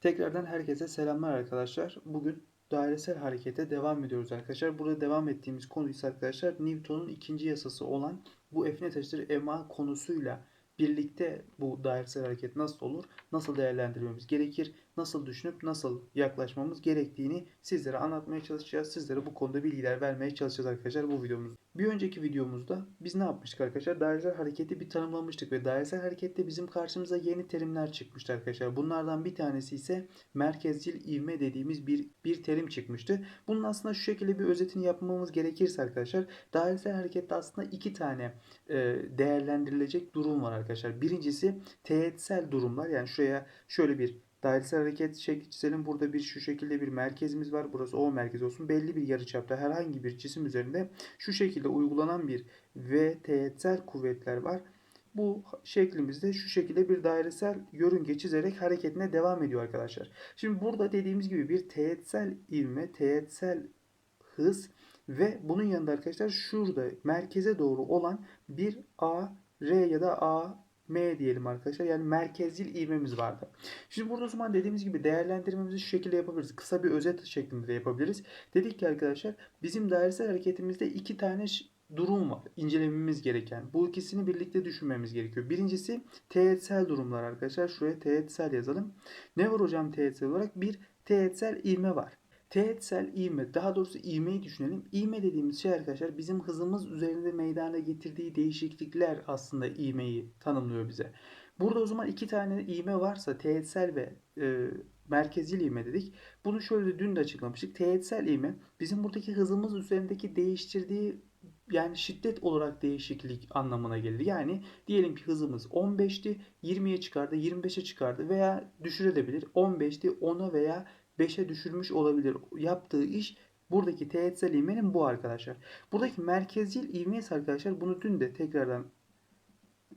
Tekrardan herkese selamlar arkadaşlar. Bugün dairesel harekete devam ediyoruz arkadaşlar. Burada devam ettiğimiz konu ise arkadaşlar Newton'un ikinci yasası olan bu F net eşittir ma konusuyla birlikte bu dairesel hareket nasıl olur, nasıl değerlendirmemiz gerekir, nasıl düşünüp nasıl yaklaşmamız gerektiğini sizlere anlatmaya çalışacağız. Sizlere bu konuda bilgiler vermeye çalışacağız arkadaşlar bu videomuzda. Bir önceki videomuzda biz ne yapmıştık arkadaşlar? Dairesel hareketi bir tanımlamıştık ve dairesel harekette bizim karşımıza yeni terimler çıkmıştı arkadaşlar. Bunlardan bir tanesi ise merkezcil ivme dediğimiz bir, bir terim çıkmıştı. Bunun aslında şu şekilde bir özetini yapmamız gerekirse arkadaşlar dairesel harekette aslında iki tane e, değerlendirilecek durum var arkadaşlar. Birincisi teğetsel durumlar yani şuraya şöyle bir dairesel hareket şekli çizelim. Burada bir şu şekilde bir merkezimiz var. Burası O merkez olsun. Belli bir yarıçapta herhangi bir cisim üzerinde şu şekilde uygulanan bir V teğetsel kuvvetler var. Bu şeklimizde şu şekilde bir dairesel yörünge çizerek hareketine devam ediyor arkadaşlar. Şimdi burada dediğimiz gibi bir teğetsel ivme, teğetsel hız ve bunun yanında arkadaşlar şurada merkeze doğru olan bir A, R ya da A, M diyelim arkadaşlar. Yani merkezcil ivmemiz vardı. Şimdi burada o zaman dediğimiz gibi değerlendirmemizi şu şekilde yapabiliriz. Kısa bir özet şeklinde de yapabiliriz. Dedik ki arkadaşlar bizim dairesel hareketimizde iki tane durum var. incelememiz gereken. Bu ikisini birlikte düşünmemiz gerekiyor. Birincisi teğetsel durumlar arkadaşlar. Şuraya teğetsel yazalım. Ne var hocam teğetsel olarak? Bir teğetsel ivme var. Teğetsel ivme, daha doğrusu ivmeyi düşünelim. İvme dediğimiz şey arkadaşlar bizim hızımız üzerinde meydana getirdiği değişiklikler aslında ivmeyi tanımlıyor bize. Burada o zaman iki tane ivme varsa teğetsel ve e, merkezcil ivme dedik. Bunu şöyle dün de açıklamıştık. Teğetsel ivme bizim buradaki hızımız üzerindeki değiştirdiği yani şiddet olarak değişiklik anlamına gelir. Yani diyelim ki hızımız 15'ti, 20'ye çıkardı, 25'e çıkardı veya düşürebilir. 15'ti 10'a veya 5'e düşürmüş olabilir. Yaptığı iş buradaki teğetsel ivmenin bu arkadaşlar. Buradaki merkezcil ivme arkadaşlar bunu dün de tekrardan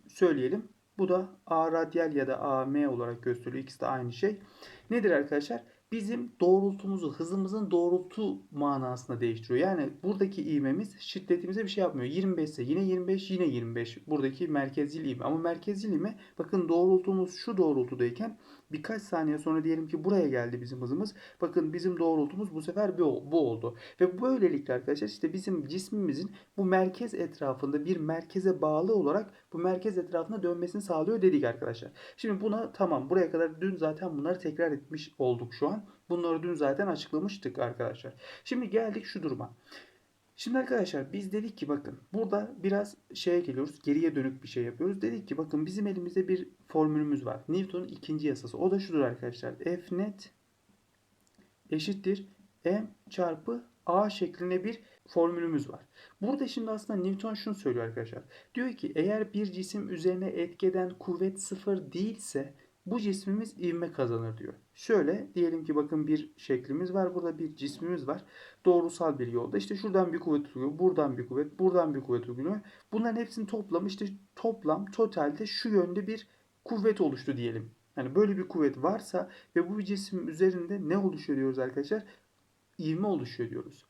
söyleyelim. Bu da A radyal ya da AM olarak gösteriliyor. İkisi de aynı şey. Nedir arkadaşlar? Bizim doğrultumuzu, hızımızın doğrultu manasında değiştiriyor. Yani buradaki ivmemiz şiddetimize bir şey yapmıyor. 25 ise yine 25, yine 25. Buradaki merkezcil ivme. Ama merkezcil ivme bakın doğrultumuz şu doğrultudayken birkaç saniye sonra diyelim ki buraya geldi bizim hızımız. Bakın bizim doğrultumuz bu sefer bu, bu oldu. Ve böylelikle arkadaşlar işte bizim cismimizin bu merkez etrafında bir merkeze bağlı olarak bu merkez etrafında dönmesini sağlıyor dedik arkadaşlar. Şimdi buna tamam buraya kadar dün zaten bunları tekrar etmiş olduk şu an. Bunları dün zaten açıklamıştık arkadaşlar. Şimdi geldik şu duruma. Şimdi arkadaşlar biz dedik ki bakın burada biraz şeye geliyoruz. Geriye dönük bir şey yapıyoruz. Dedik ki bakın bizim elimizde bir formülümüz var. Newton'un ikinci yasası. O da şudur arkadaşlar. F net eşittir M çarpı A şeklinde bir formülümüz var. Burada şimdi aslında Newton şunu söylüyor arkadaşlar. Diyor ki eğer bir cisim üzerine etkeden kuvvet sıfır değilse bu cismimiz ivme kazanır diyor. Şöyle diyelim ki bakın bir şeklimiz var. Burada bir cismimiz var. Doğrusal bir yolda. İşte şuradan bir kuvvet uyguluyor. Buradan bir kuvvet. Buradan bir kuvvet uyguluyor. Bunların hepsini toplam işte toplam totalde şu yönde bir kuvvet oluştu diyelim. Yani böyle bir kuvvet varsa ve bu cisim üzerinde ne oluşuyor diyoruz arkadaşlar? İvme oluşuyor diyoruz.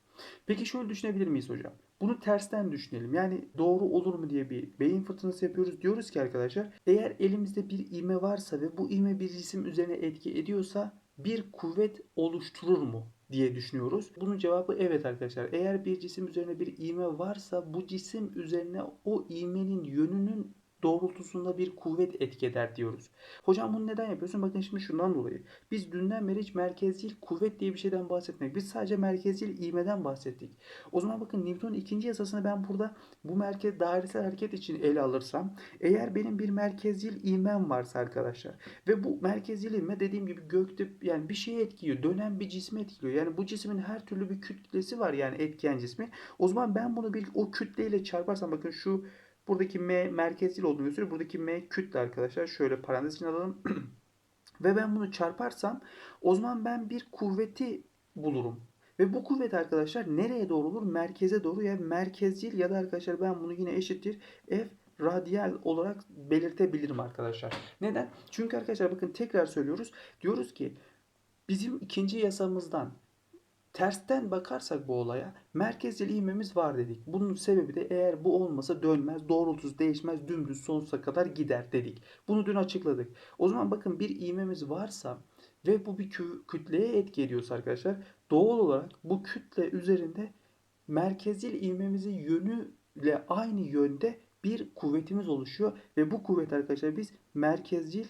Peki şöyle düşünebilir miyiz hocam? Bunu tersten düşünelim. Yani doğru olur mu diye bir beyin fırtınası yapıyoruz. Diyoruz ki arkadaşlar eğer elimizde bir ivme varsa ve bu ivme bir cisim üzerine etki ediyorsa bir kuvvet oluşturur mu diye düşünüyoruz. Bunun cevabı evet arkadaşlar. Eğer bir cisim üzerine bir ivme varsa bu cisim üzerine o ivmenin yönünün doğrultusunda bir kuvvet etki eder diyoruz. Hocam bunu neden yapıyorsun? Bakın şimdi şundan dolayı. Biz dünden beri hiç merkezcil kuvvet diye bir şeyden bahsetmedik. Biz sadece merkezcil ivmeden bahsettik. O zaman bakın Newton'un ikinci yasasını ben burada bu merkez dairesel hareket için ele alırsam eğer benim bir merkezcil ivmem varsa arkadaşlar ve bu merkezcil ivme dediğim gibi gökte yani bir şeye etkiliyor. Dönen bir cismi etkiliyor. Yani bu cismin her türlü bir kütlesi var yani etkiyen cismi. O zaman ben bunu bir o kütleyle çarparsam bakın şu Buradaki M merkezcil olduğunu gösteriyor. Buradaki M kütle arkadaşlar. Şöyle parantez için alalım. Ve ben bunu çarparsam o zaman ben bir kuvveti bulurum. Ve bu kuvvet arkadaşlar nereye doğru olur? Merkeze doğru. Yani merkezcil ya da arkadaşlar ben bunu yine eşittir. F radyal olarak belirtebilirim arkadaşlar. Neden? Çünkü arkadaşlar bakın tekrar söylüyoruz. Diyoruz ki bizim ikinci yasamızdan Tersten bakarsak bu olaya merkezcil ivmemiz var dedik. Bunun sebebi de eğer bu olmasa dönmez, doğrultusu değişmez, dümdüz sonsuza kadar gider dedik. Bunu dün açıkladık. O zaman bakın bir ivmemiz varsa ve bu bir kü- kütleye etki ediyorsa arkadaşlar doğal olarak bu kütle üzerinde merkezil ivmemizin yönüyle aynı yönde bir kuvvetimiz oluşuyor ve bu kuvvet arkadaşlar biz merkezcil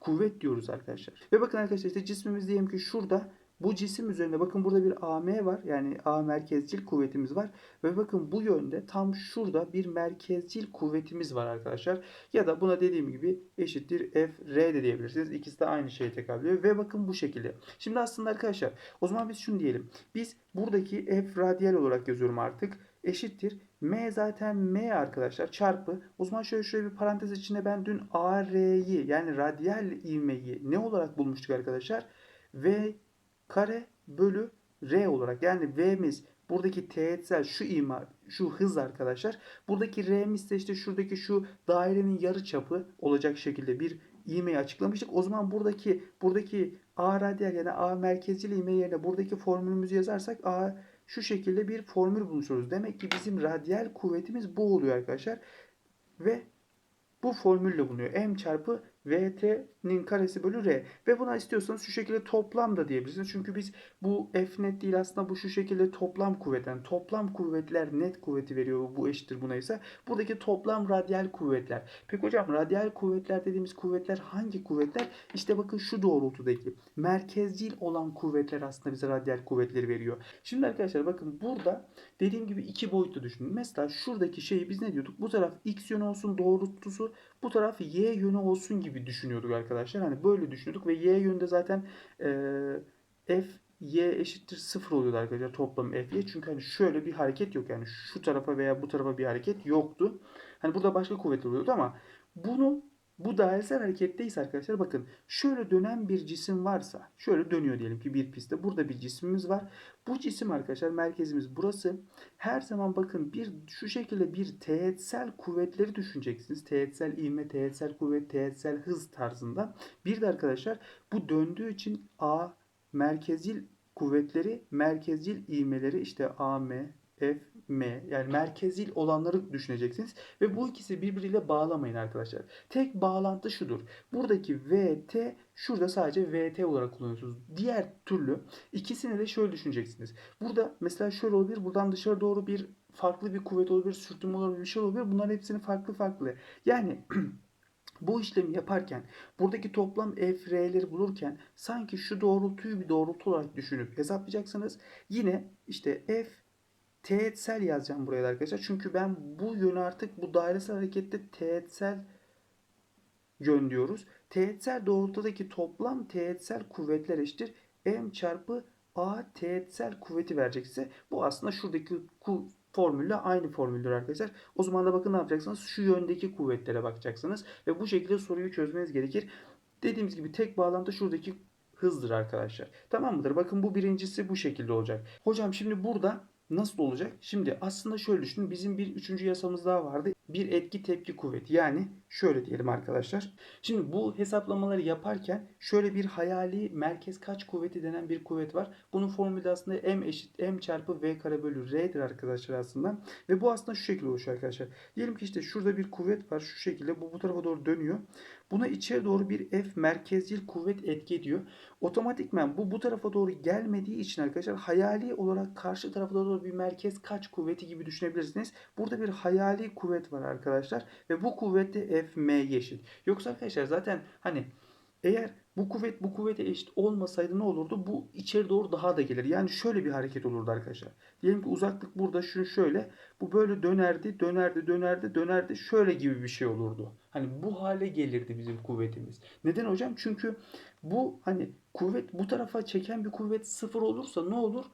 kuvvet diyoruz arkadaşlar. Ve bakın arkadaşlar işte cismimiz diyelim ki şurada bu cisim üzerinde bakın burada bir AM var. Yani A merkezcil kuvvetimiz var. Ve bakın bu yönde tam şurada bir merkezcil kuvvetimiz var arkadaşlar. Ya da buna dediğim gibi eşittir F, R de diyebilirsiniz. İkisi de aynı şeye tekabül. Ve bakın bu şekilde. Şimdi aslında arkadaşlar o zaman biz şunu diyelim. Biz buradaki F radyal olarak yazıyorum artık. Eşittir. M zaten M arkadaşlar çarpı. O zaman şöyle şöyle bir parantez içinde ben dün AR'yi yani radyal ivmeyi ne olarak bulmuştuk arkadaşlar? V kare bölü R olarak yani V'miz buradaki teğetsel şu ima şu hız arkadaşlar. Buradaki R'miz de işte şuradaki şu dairenin yarı çapı olacak şekilde bir ivmeyi açıklamıştık. O zaman buradaki buradaki A radyal yani A merkezcil ivme yerine buradaki formülümüzü yazarsak A şu şekilde bir formül buluştururuz. Demek ki bizim radyal kuvvetimiz bu oluyor arkadaşlar. Ve bu formülle bulunuyor. M çarpı VT'nin karesi bölü R. Ve buna istiyorsanız şu şekilde toplam da diyebilirsiniz. Çünkü biz bu F net değil aslında bu şu şekilde toplam kuvvet. Yani toplam kuvvetler net kuvveti veriyor. Bu eşittir buna ise. Buradaki toplam radyal kuvvetler. Peki hocam radyal kuvvetler dediğimiz kuvvetler hangi kuvvetler? İşte bakın şu doğrultudaki merkezcil olan kuvvetler aslında bize radyal kuvvetleri veriyor. Şimdi arkadaşlar bakın burada dediğim gibi iki boyutlu düşünün. Mesela şuradaki şeyi biz ne diyorduk? Bu taraf x yönü olsun doğrultusu bu taraf y yönü olsun gibi düşünüyorduk arkadaşlar. Hani böyle düşünüyorduk ve y yönünde zaten e, f y eşittir 0 oluyordu arkadaşlar toplam f y. Çünkü hani şöyle bir hareket yok yani şu tarafa veya bu tarafa bir hareket yoktu. Hani burada başka kuvvet oluyordu ama bunu bu dairesel hareketteyiz arkadaşlar. Bakın şöyle dönen bir cisim varsa şöyle dönüyor diyelim ki bir pistte. Burada bir cismimiz var. Bu cisim arkadaşlar merkezimiz burası. Her zaman bakın bir şu şekilde bir teğetsel kuvvetleri düşüneceksiniz. Teğetsel ivme, teğetsel kuvvet, teğetsel hız tarzında. Bir de arkadaşlar bu döndüğü için A merkezil kuvvetleri, merkezil ivmeleri işte AM, F, M yani merkezil olanları düşüneceksiniz. Ve bu ikisi birbiriyle bağlamayın arkadaşlar. Tek bağlantı şudur. Buradaki VT şurada sadece VT olarak kullanıyorsunuz. Diğer türlü ikisini de şöyle düşüneceksiniz. Burada mesela şöyle olabilir. Buradan dışarı doğru bir farklı bir kuvvet olabilir. Sürtünme olabilir. Bir şey olabilir. Bunların hepsini farklı farklı. Yani Bu işlemi yaparken buradaki toplam f r'leri bulurken sanki şu doğrultuyu bir doğrultu olarak düşünüp hesaplayacaksınız. Yine işte f teğetsel yazacağım buraya da arkadaşlar. Çünkü ben bu yönü artık bu dairesel harekette teğetsel yön diyoruz. Teğetsel doğrultudaki toplam teğetsel kuvvetler eşittir. M çarpı A teğetsel kuvveti verecek size. Bu aslında şuradaki formülle aynı formüldür arkadaşlar. O zaman da bakın ne yapacaksınız? Şu yöndeki kuvvetlere bakacaksınız. Ve bu şekilde soruyu çözmeniz gerekir. Dediğimiz gibi tek bağlantı şuradaki hızdır arkadaşlar. Tamam mıdır? Bakın bu birincisi bu şekilde olacak. Hocam şimdi burada nasıl olacak? Şimdi aslında şöyle düşünün. Bizim bir üçüncü yasamız daha vardı. Bir etki tepki kuvveti. Yani şöyle diyelim arkadaşlar. Şimdi bu hesaplamaları yaparken şöyle bir hayali merkez kaç kuvveti denen bir kuvvet var. Bunun formülü aslında m eşit m çarpı v kare bölü r'dir arkadaşlar aslında. Ve bu aslında şu şekilde oluşuyor arkadaşlar. Diyelim ki işte şurada bir kuvvet var şu şekilde. Bu bu tarafa doğru dönüyor. Buna içeri doğru bir F merkezcil kuvvet etki ediyor. Otomatikmen bu bu tarafa doğru gelmediği için arkadaşlar hayali olarak karşı tarafa doğru bir merkez kaç kuvveti gibi düşünebilirsiniz. Burada bir hayali kuvvet var arkadaşlar ve bu kuvvet de F M eşit. Yoksa arkadaşlar zaten hani eğer bu kuvvet bu kuvvete eşit olmasaydı ne olurdu? Bu içeri doğru daha da gelir. Yani şöyle bir hareket olurdu arkadaşlar. Diyelim ki uzaklık burada şunu şöyle. Bu böyle dönerdi, dönerdi, dönerdi, dönerdi. Şöyle gibi bir şey olurdu. Hani bu hale gelirdi bizim kuvvetimiz. Neden hocam? Çünkü bu hani kuvvet bu tarafa çeken bir kuvvet sıfır olursa ne olur?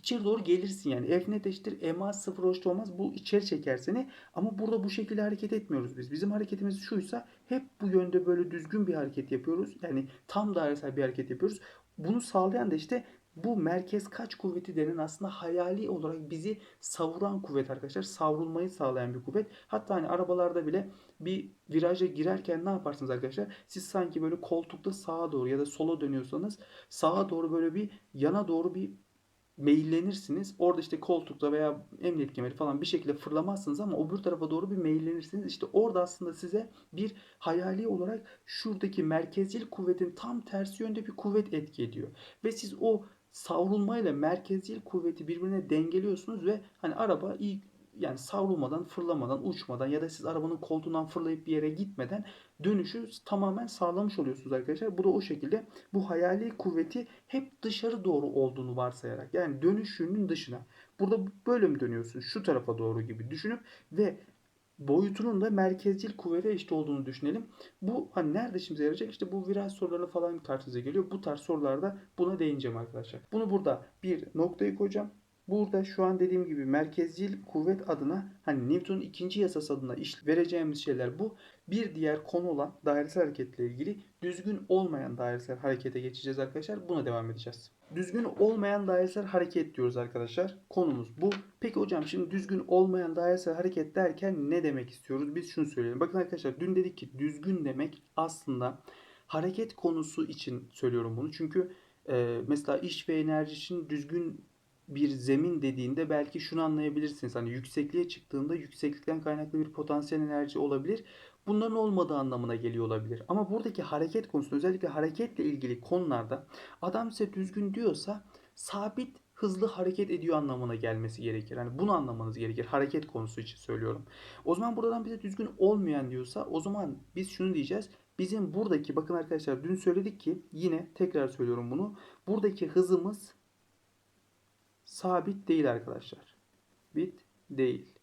İçeri doğru gelirsin yani. F net eşittir MA sıfır hoş olmaz. Bu içeri çeker seni. Ama burada bu şekilde hareket etmiyoruz biz. Bizim hareketimiz şuysa hep bu yönde böyle düzgün bir hareket yapıyoruz. Yani tam dairesel bir hareket yapıyoruz. Bunu sağlayan da işte bu merkez kaç kuvveti denen aslında hayali olarak bizi savuran kuvvet arkadaşlar. Savrulmayı sağlayan bir kuvvet. Hatta hani arabalarda bile bir viraja girerken ne yaparsınız arkadaşlar? Siz sanki böyle koltukta sağa doğru ya da sola dönüyorsanız sağa doğru böyle bir yana doğru bir meyillenirsiniz. Orada işte koltukta veya emniyet kemeri falan bir şekilde fırlamazsınız ama öbür tarafa doğru bir meyillenirsiniz. İşte orada aslında size bir hayali olarak şuradaki merkezcil kuvvetin tam tersi yönde bir kuvvet etki ediyor. Ve siz o savrulmayla merkezcil kuvveti birbirine dengeliyorsunuz ve hani araba iyi yani savrulmadan, fırlamadan, uçmadan ya da siz arabanın koltuğundan fırlayıp bir yere gitmeden dönüşü tamamen sağlamış oluyorsunuz arkadaşlar. Bu da o şekilde bu hayali kuvveti hep dışarı doğru olduğunu varsayarak yani dönüş yönünün dışına. Burada böyle mi dönüyorsun? Şu tarafa doğru gibi düşünüp ve boyutunun da merkezcil kuvvete eşit olduğunu düşünelim. Bu hani nerede işimize yarayacak? İşte bu viraj soruları falan karşınıza geliyor. Bu tarz sorularda buna değineceğim arkadaşlar. Bunu burada bir noktayı koyacağım. Burada şu an dediğim gibi merkezcil kuvvet adına hani Newton'un ikinci yasası adına iş vereceğimiz şeyler bu. Bir diğer konu olan dairesel hareketle ilgili düzgün olmayan dairesel harekete geçeceğiz arkadaşlar. Buna devam edeceğiz. Düzgün olmayan dairesel hareket diyoruz arkadaşlar. Konumuz bu. Peki hocam şimdi düzgün olmayan dairesel hareket derken ne demek istiyoruz? Biz şunu söyleyelim. Bakın arkadaşlar dün dedik ki düzgün demek aslında hareket konusu için söylüyorum bunu. Çünkü e, mesela iş ve enerji için düzgün bir zemin dediğinde belki şunu anlayabilirsiniz. Hani yüksekliğe çıktığında yükseklikten kaynaklı bir potansiyel enerji olabilir. Bunların olmadığı anlamına geliyor olabilir. Ama buradaki hareket konusunda özellikle hareketle ilgili konularda adam size düzgün diyorsa sabit hızlı hareket ediyor anlamına gelmesi gerekir. Yani bunu anlamanız gerekir. Hareket konusu için söylüyorum. O zaman buradan bize düzgün olmayan diyorsa o zaman biz şunu diyeceğiz. Bizim buradaki bakın arkadaşlar dün söyledik ki yine tekrar söylüyorum bunu. Buradaki hızımız sabit değil arkadaşlar. Bit değil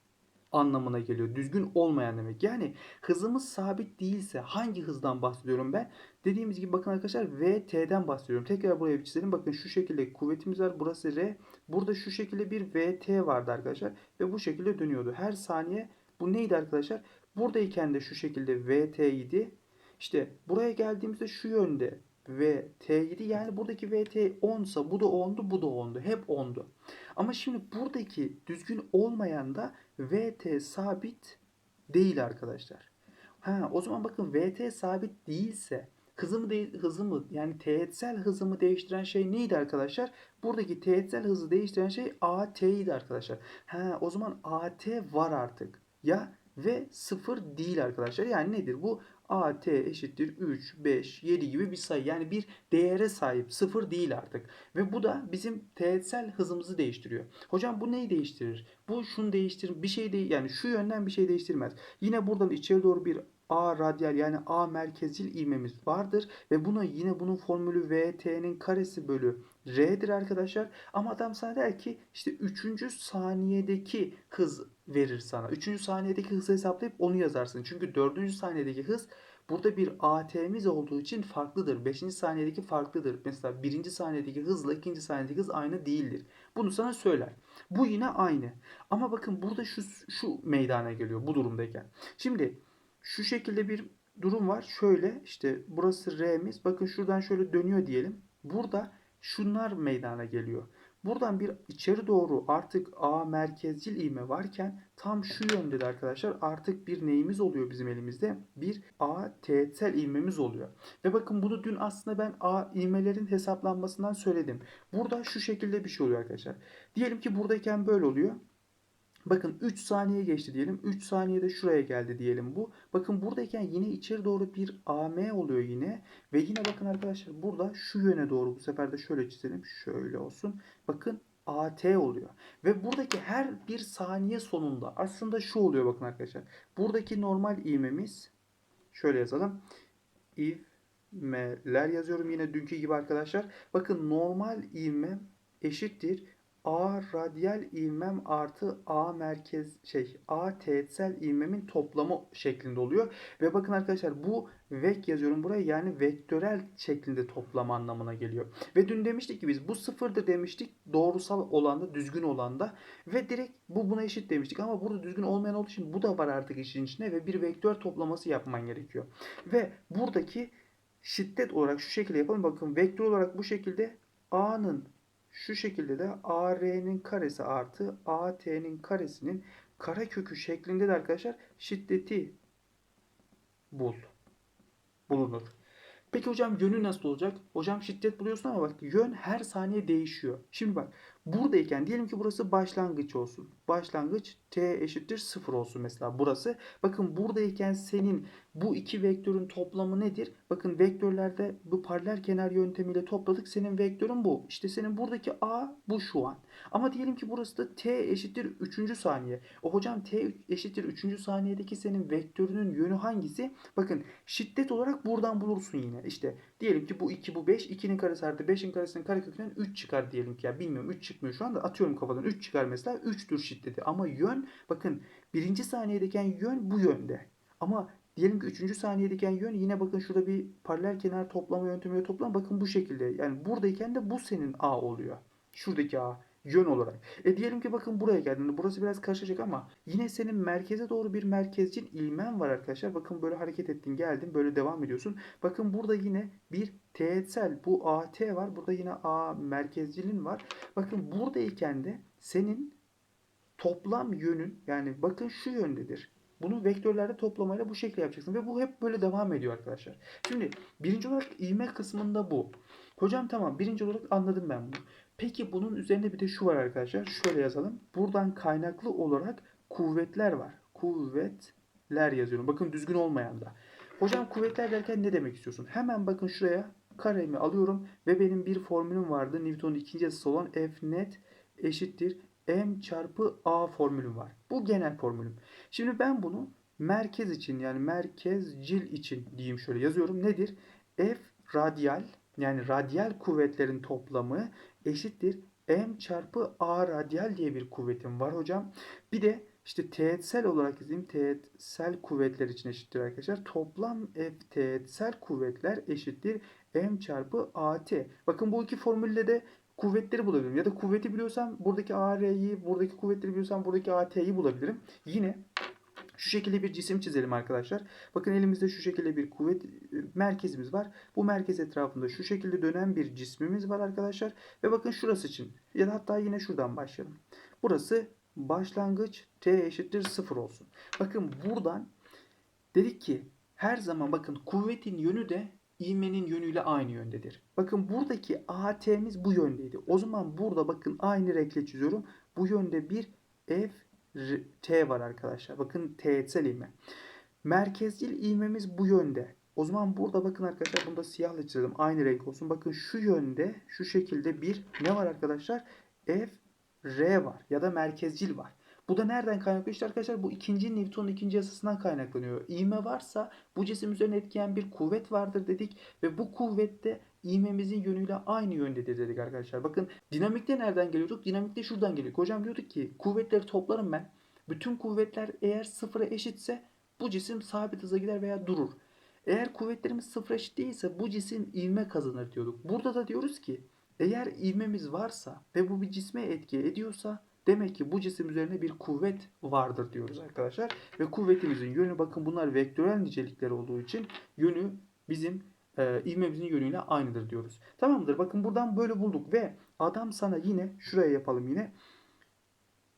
anlamına geliyor. Düzgün olmayan demek. Yani hızımız sabit değilse hangi hızdan bahsediyorum ben? Dediğimiz gibi bakın arkadaşlar VT'den bahsediyorum. Tekrar buraya bir çizelim. Bakın şu şekilde kuvvetimiz var. Burası R. Burada şu şekilde bir VT vardı arkadaşlar. Ve bu şekilde dönüyordu. Her saniye bu neydi arkadaşlar? Buradayken de şu şekilde VT idi. İşte buraya geldiğimizde şu yönde ve T7 yani buradaki VT 10 ise bu da 10'du bu da 10'du. Hep 10'du. Ama şimdi buradaki düzgün olmayan da VT sabit değil arkadaşlar. Ha, o zaman bakın VT sabit değilse hızımı değil hızımı yani teğetsel hızımı değiştiren şey neydi arkadaşlar? Buradaki teğetsel hızı değiştiren şey AT idi arkadaşlar. Ha, o zaman AT var artık. Ya ve sıfır değil arkadaşlar. Yani nedir bu? AT eşittir 3, 5, 7 gibi bir sayı. Yani bir değere sahip. Sıfır değil artık. Ve bu da bizim teğetsel hızımızı değiştiriyor. Hocam bu neyi değiştirir? Bu şunu değiştirir. Bir şey değil. Yani şu yönden bir şey değiştirmez. Yine buradan içeri doğru bir A radyal yani A merkezcil ivmemiz vardır ve buna yine bunun formülü VT'nin karesi bölü R'dir arkadaşlar. Ama adam sana der ki işte 3. saniyedeki hız verir sana. 3. saniyedeki hızı hesaplayıp onu yazarsın. Çünkü 4. saniyedeki hız burada bir AT'miz olduğu için farklıdır. 5. saniyedeki farklıdır. Mesela 1. saniyedeki hızla 2. saniyedeki hız aynı değildir. Bunu sana söyler. Bu yine aynı. Ama bakın burada şu, şu meydana geliyor bu durumdayken. Şimdi şu şekilde bir durum var. Şöyle işte burası R'miz. Bakın şuradan şöyle dönüyor diyelim. Burada şunlar meydana geliyor. Buradan bir içeri doğru artık A merkezcil ivme varken tam şu yönde de arkadaşlar artık bir neyimiz oluyor bizim elimizde? Bir A teğetsel ivmemiz oluyor. Ve bakın bunu dün aslında ben A ivmelerin hesaplanmasından söyledim. Burada şu şekilde bir şey oluyor arkadaşlar. Diyelim ki buradayken böyle oluyor. Bakın 3 saniye geçti diyelim. 3 saniyede şuraya geldi diyelim bu. Bakın buradayken yine içeri doğru bir AM oluyor yine. Ve yine bakın arkadaşlar burada şu yöne doğru bu sefer de şöyle çizelim. Şöyle olsun. Bakın AT oluyor. Ve buradaki her bir saniye sonunda aslında şu oluyor bakın arkadaşlar. Buradaki normal ivmemiz şöyle yazalım. İvmeler yazıyorum yine dünkü gibi arkadaşlar. Bakın normal ivme eşittir A radyal ivmem artı A merkez şey A teğetsel ivmemin toplamı şeklinde oluyor. Ve bakın arkadaşlar bu vek yazıyorum buraya yani vektörel şeklinde toplama anlamına geliyor. Ve dün demiştik ki biz bu sıfırdır demiştik doğrusal olanda düzgün olanda ve direkt bu buna eşit demiştik ama burada düzgün olmayan olduğu için bu da var artık işin içinde ve bir vektör toplaması yapman gerekiyor. Ve buradaki şiddet olarak şu şekilde yapalım. Bakın vektör olarak bu şekilde A'nın şu şekilde de AR'nin karesi artı AT'nin karesinin karekökü şeklinde de arkadaşlar şiddeti bul. Bulunur. Peki hocam yönü nasıl olacak? Hocam şiddet buluyorsun ama bak yön her saniye değişiyor. Şimdi bak Buradayken diyelim ki burası başlangıç olsun. Başlangıç t eşittir 0 olsun mesela burası. Bakın buradayken senin bu iki vektörün toplamı nedir? Bakın vektörlerde bu paralel kenar yöntemiyle topladık. Senin vektörün bu. İşte senin buradaki a bu şu an. Ama diyelim ki burası da t eşittir 3. saniye. O hocam t eşittir 3. saniyedeki senin vektörünün yönü hangisi? Bakın şiddet olarak buradan bulursun yine. İşte diyelim ki bu 2 bu 5. 2'nin karesi artı 5'in karesinin karekökünden 3 çıkar diyelim ki. Ya bilmiyorum 3 çıkmıyor şu anda. Atıyorum kafadan 3 çıkar mesela. 3'tür şiddeti. Ama yön bakın birinci saniyedeyken yön bu yönde. Ama diyelim ki 3. saniyedeyken yön yine bakın şurada bir paralel kenar toplama yöntemiyle toplam. Bakın bu şekilde. Yani buradayken de bu senin A oluyor. Şuradaki A yön olarak. E diyelim ki bakın buraya geldiğinde burası biraz karışacak ama yine senin merkeze doğru bir merkezcil ilmen var arkadaşlar. Bakın böyle hareket ettin geldin böyle devam ediyorsun. Bakın burada yine bir teğetsel bu AT var. Burada yine A merkezcilin var. Bakın buradayken de senin toplam yönün yani bakın şu yöndedir. Bunu vektörlerde toplamayla bu şekilde yapacaksın. Ve bu hep böyle devam ediyor arkadaşlar. Şimdi birinci olarak ivme kısmında bu. Hocam tamam birinci olarak anladım ben bunu. Peki bunun üzerinde bir de şu var arkadaşlar. Şöyle yazalım. Buradan kaynaklı olarak kuvvetler var. Kuvvetler yazıyorum. Bakın düzgün olmayan da. Hocam kuvvetler derken ne demek istiyorsun? Hemen bakın şuraya karemi alıyorum ve benim bir formülüm vardı. Newton'un ikinci yasası olan F net eşittir m çarpı a formülüm var. Bu genel formülüm. Şimdi ben bunu merkez için yani merkezcil için diyeyim şöyle yazıyorum. Nedir? F radyal yani radyal kuvvetlerin toplamı eşittir m çarpı a radyal diye bir kuvvetim var hocam. Bir de işte teğetsel olarak yazayım. Teğetsel kuvvetler için eşittir arkadaşlar. Toplam F teğetsel kuvvetler eşittir m çarpı at. Bakın bu iki formülle de kuvvetleri bulabilirim. Ya da kuvveti biliyorsam buradaki AR'yi, buradaki kuvvetleri biliyorsam buradaki AT'yi bulabilirim. Yine şu şekilde bir cisim çizelim arkadaşlar. Bakın elimizde şu şekilde bir kuvvet e, merkezimiz var. Bu merkez etrafında şu şekilde dönen bir cismimiz var arkadaşlar. Ve bakın şurası için ya da hatta yine şuradan başlayalım. Burası başlangıç t eşittir 0 olsun. Bakın buradan dedik ki her zaman bakın kuvvetin yönü de ivmenin yönüyle aynı yöndedir. Bakın buradaki AT'miz bu yöndeydi. O zaman burada bakın aynı renkle çiziyorum. Bu yönde bir F T var arkadaşlar. Bakın teğetsel ivme. Merkezcil ivmemiz bu yönde. O zaman burada bakın arkadaşlar bunu da siyahla çizelim. Aynı renk olsun. Bakın şu yönde şu şekilde bir ne var arkadaşlar? F R var ya da merkezcil var. Bu da nereden kaynaklanıyor? İşte arkadaşlar bu ikinci Newton'un ikinci yasasından kaynaklanıyor. İğme varsa bu cisim üzerine etkileyen bir kuvvet vardır dedik ve bu kuvvette ivmemizin yönüyle aynı yöndedir dedik arkadaşlar. Bakın dinamikte nereden geliyorduk? Dinamikte şuradan geliyorduk. Hocam diyorduk ki kuvvetleri toplarım ben. Bütün kuvvetler eğer sıfıra eşitse bu cisim sabit hıza gider veya durur. Eğer kuvvetlerimiz sıfıra eşit değilse bu cisim ivme kazanır diyorduk. Burada da diyoruz ki eğer ivmemiz varsa ve bu bir cisme etki ediyorsa Demek ki bu cisim üzerine bir kuvvet vardır diyoruz arkadaşlar. Ve kuvvetimizin yönü bakın bunlar vektörel nicelikler olduğu için yönü bizim e, ivmemizin yönüyle aynıdır diyoruz. Tamamdır. Bakın buradan böyle bulduk ve adam sana yine şuraya yapalım yine.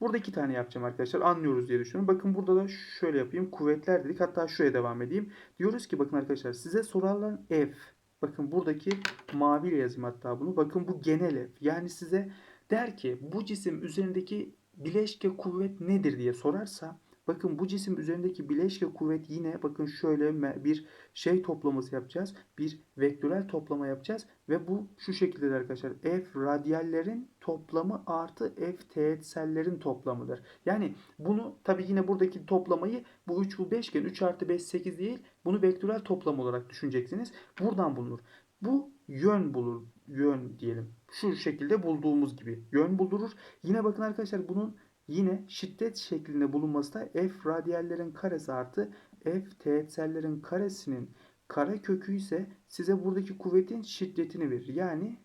Burada iki tane yapacağım arkadaşlar. Anlıyoruz diye düşünüyorum. Bakın burada da şöyle yapayım. Kuvvetler dedik. Hatta şuraya devam edeyim. Diyoruz ki bakın arkadaşlar size sorarlar F. Bakın buradaki maviyle yazayım hatta bunu. Bakın bu genel F. Yani size der ki bu cisim üzerindeki bileşke kuvvet nedir diye sorarsa bakın bu cisim üzerindeki bileşke kuvvet yine bakın şöyle bir şey toplaması yapacağız. Bir vektörel toplama yapacağız ve bu şu şekilde arkadaşlar. F radyallerin toplamı artı F teğetsellerin toplamıdır. Yani bunu tabi yine buradaki toplamayı bu 3 bu 5 iken 3 artı 5 8 değil bunu vektörel toplam olarak düşüneceksiniz. Buradan bulunur. Bu yön bulur. Yön diyelim. Şu şekilde bulduğumuz gibi yön buldurur. Yine bakın arkadaşlar bunun yine şiddet şeklinde bulunması da f radyallerin karesi artı f teğetsellerin karesinin kare kökü ise size buradaki kuvvetin şiddetini verir. Yani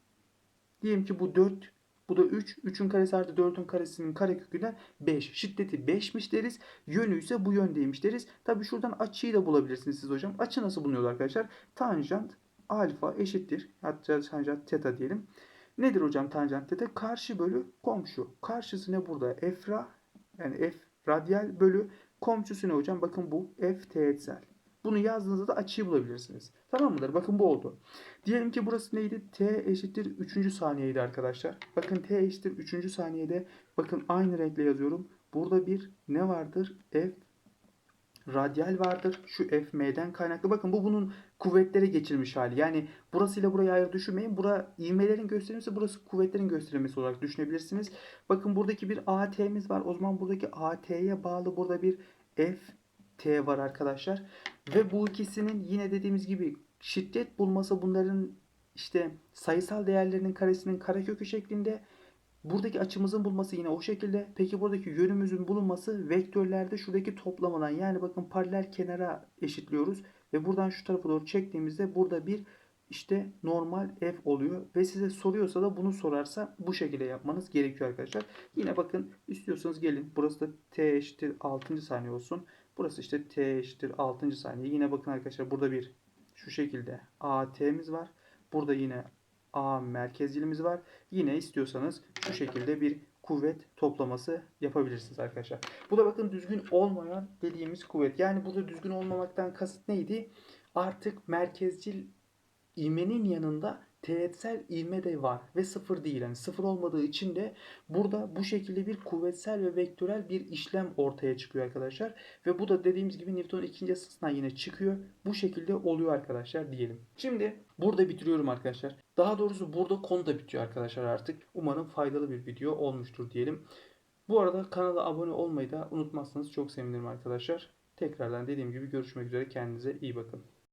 diyelim ki bu 4 bu da 3. 3'ün karesi artı 4'ün karesinin kare kökünden 5. Şiddeti 5'miş deriz. Yönü ise bu yöndeymiş deriz. Tabi şuradan açıyı da bulabilirsiniz siz hocam. Açı nasıl bulunuyor arkadaşlar? Tanjant alfa eşittir. Hatta tanjant teta diyelim. Nedir hocam tanjant teta? Karşı bölü komşu. Karşısı ne burada? F ra yani f radyal bölü komşusu ne hocam? Bakın bu f teğetsel. Bunu yazdığınızda da açıyı bulabilirsiniz. Tamam mıdır? Bakın bu oldu. Diyelim ki burası neydi? T eşittir 3. saniyeydi arkadaşlar. Bakın T eşittir 3. saniyede bakın aynı renkle yazıyorum. Burada bir ne vardır? F radyal vardır. Şu F M'den kaynaklı. Bakın bu bunun kuvvetlere geçilmiş hali. Yani burasıyla burayı ayrı düşünmeyin. Bura ivmelerin gösterilmesi, burası kuvvetlerin gösterilmesi olarak düşünebilirsiniz. Bakın buradaki bir AT'miz var. O zaman buradaki AT'ye bağlı burada bir F T var arkadaşlar. Ve bu ikisinin yine dediğimiz gibi şiddet bulması bunların işte sayısal değerlerinin karesinin karekökü şeklinde. Buradaki açımızın bulması yine o şekilde. Peki buradaki yönümüzün bulunması vektörlerde şuradaki toplamadan yani bakın paralel kenara eşitliyoruz. Ve buradan şu tarafa doğru çektiğimizde burada bir işte normal f oluyor. Ve size soruyorsa da bunu sorarsa bu şekilde yapmanız gerekiyor arkadaşlar. Yine bakın istiyorsanız gelin. Burası da t eşittir 6. saniye olsun. Burası işte t eşittir 6. saniye. Yine bakın arkadaşlar burada bir şu şekilde AT'miz var. Burada yine A merkezcilimiz var. Yine istiyorsanız şu şekilde bir kuvvet toplaması yapabilirsiniz arkadaşlar. Bu da bakın düzgün olmayan dediğimiz kuvvet. Yani burada düzgün olmamaktan kasıt neydi? Artık merkezcil ivmenin yanında teğetsel ivme de var ve sıfır değil. Yani sıfır olmadığı için de burada bu şekilde bir kuvvetsel ve vektörel bir işlem ortaya çıkıyor arkadaşlar. Ve bu da dediğimiz gibi Newton'un ikinci yasasından yine çıkıyor. Bu şekilde oluyor arkadaşlar diyelim. Şimdi burada bitiriyorum arkadaşlar. Daha doğrusu burada konu da bitiyor arkadaşlar artık. Umarım faydalı bir video olmuştur diyelim. Bu arada kanala abone olmayı da unutmazsanız çok sevinirim arkadaşlar. Tekrardan dediğim gibi görüşmek üzere. Kendinize iyi bakın.